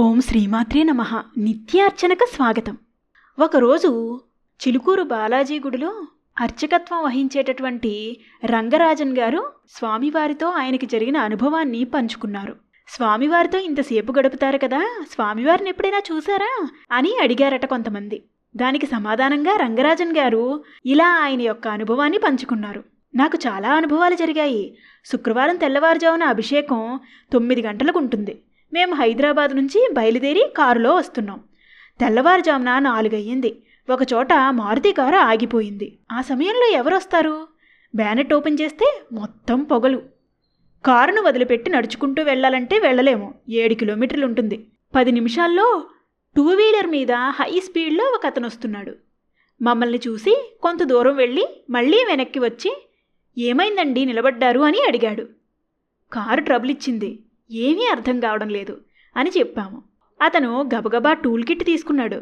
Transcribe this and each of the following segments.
ఓం శ్రీమాత్రే నమ. నిత్యార్చనకు స్వాగతం. ఒకరోజు చిలుకూరు బాలాజీ గుడిలో అర్చకత్వం వహించేటటువంటి రంగరాజన్ గారు స్వామివారితో ఆయనకి జరిగిన అనుభవాన్ని పంచుకున్నారు. స్వామివారితో ఇంతసేపు గడుపుతారు కదా స్వామివారిని ఎప్పుడైనా చూసారా అని అడిగారట కొంతమంది. దానికి సమాధానంగా రంగరాజన్ గారు ఇలా ఆయన యొక్క అనుభవాన్ని పంచుకున్నారు. నాకు చాలా అనుభవాలు జరిగాయి. శుక్రవారం తెల్లవారుజామున అభిషేకం తొమ్మిది గంటలకు ఉంటుంది. మేము హైదరాబాద్ నుంచి బయలుదేరి కారులో వస్తున్నాం. తెల్లవారుజామున నాలుగయ్యింది. ఒకచోట మారుతి కారు ఆగిపోయింది. ఆ సమయంలో ఎవరొస్తారు? బ్యానెట్ ఓపెన్ చేస్తే మొత్తం పొగలు. కారును వదిలిపెట్టి నడుచుకుంటూ వెళ్ళాలంటే వెళ్ళలేము. ఏడు కిలోమీటర్లు ఉంటుంది. పది నిమిషాల్లో టూ వీలర్ మీద హై స్పీడ్లో ఒక అతను వస్తున్నాడు. మమ్మల్ని చూసి కొంత దూరం వెళ్ళి మళ్ళీ వెనక్కి వచ్చి ఏమైందండి? నిలబడ్డారు? అని అడిగాడు. కారు ట్రబుల్ ఇచ్చింది. ఏమీ అర్థం కావడం లేదు అని చెప్పాము. అతను గబగబా టూల్ కిట్ తీసుకున్నాడు.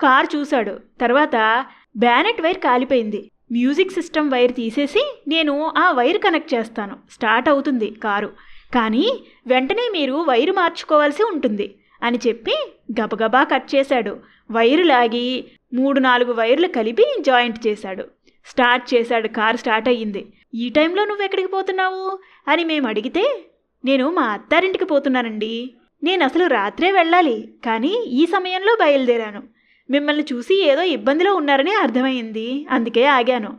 కార్ చూశాడు. తర్వాత బ్యానెట్ వైర్ కాలిపోయింది. మ్యూజిక్ సిస్టమ్ వైర్ తీసేసి నేను ఆ వైర్ కనెక్ట్ చేస్తాను. స్టార్ట్ అవుతుంది కారు. కానీ వెంటనే మీరు వైరు మార్చుకోవాల్సి ఉంటుంది అని చెప్పి గబగబా కట్ చేశాడు. వైరు లాగి మూడు నాలుగు వైర్లు కలిపి జాయింట్ చేశాడు. స్టార్ట్ చేశాడు. కారు స్టార్ట్ అయ్యింది. ఈ టైంలో నువ్వు ఎక్కడికి పోతున్నావు? అని మేము అడిగితే నేను మా అత్తారింటికి పోతున్నానండి. నేను అసలు రాత్రే వెళ్ళాలి కానీ ఈ సమయంలో బయలుదేరాను. మిమ్మల్ని చూసి ఏదో ఇబ్బందిలో ఉన్నారని అర్థమైంది అందుకే ఆగాను.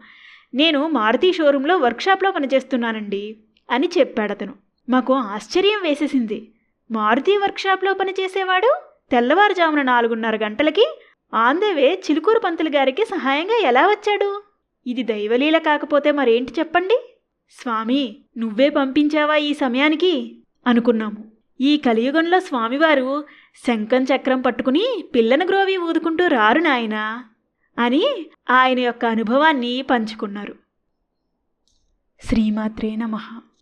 నేను మారుతి షోరూంలో వర్క్షాప్లో పనిచేస్తున్నానండి అని చెప్పాడతను. మాకు ఆశ్చర్యం వేసేసింది. మారుతి వర్క్షాప్లో పనిచేసేవాడు? తెల్లవారుజామున నాలుగున్నర గంటలకి ఆందవే చిలుకూరు పంతులు గారికి సహాయంగా ఎలా వచ్చాడు? ఇది దైవలీల కాకపోతే మరేంటి చెప్పండి? స్వామి నువ్వే పంపించావా ఈ సమయానికి? అనుకున్నాము. ఈ కలియుగంలో స్వామివారు శంఖం చక్రం పట్టుకుని పిల్లను గ్రోవి ఊదుకుంటూ రారు నాయనా అని ఆయన యొక్క అనుభవాన్ని పంచుకున్నారు. శ్రీమాత్రే నమః.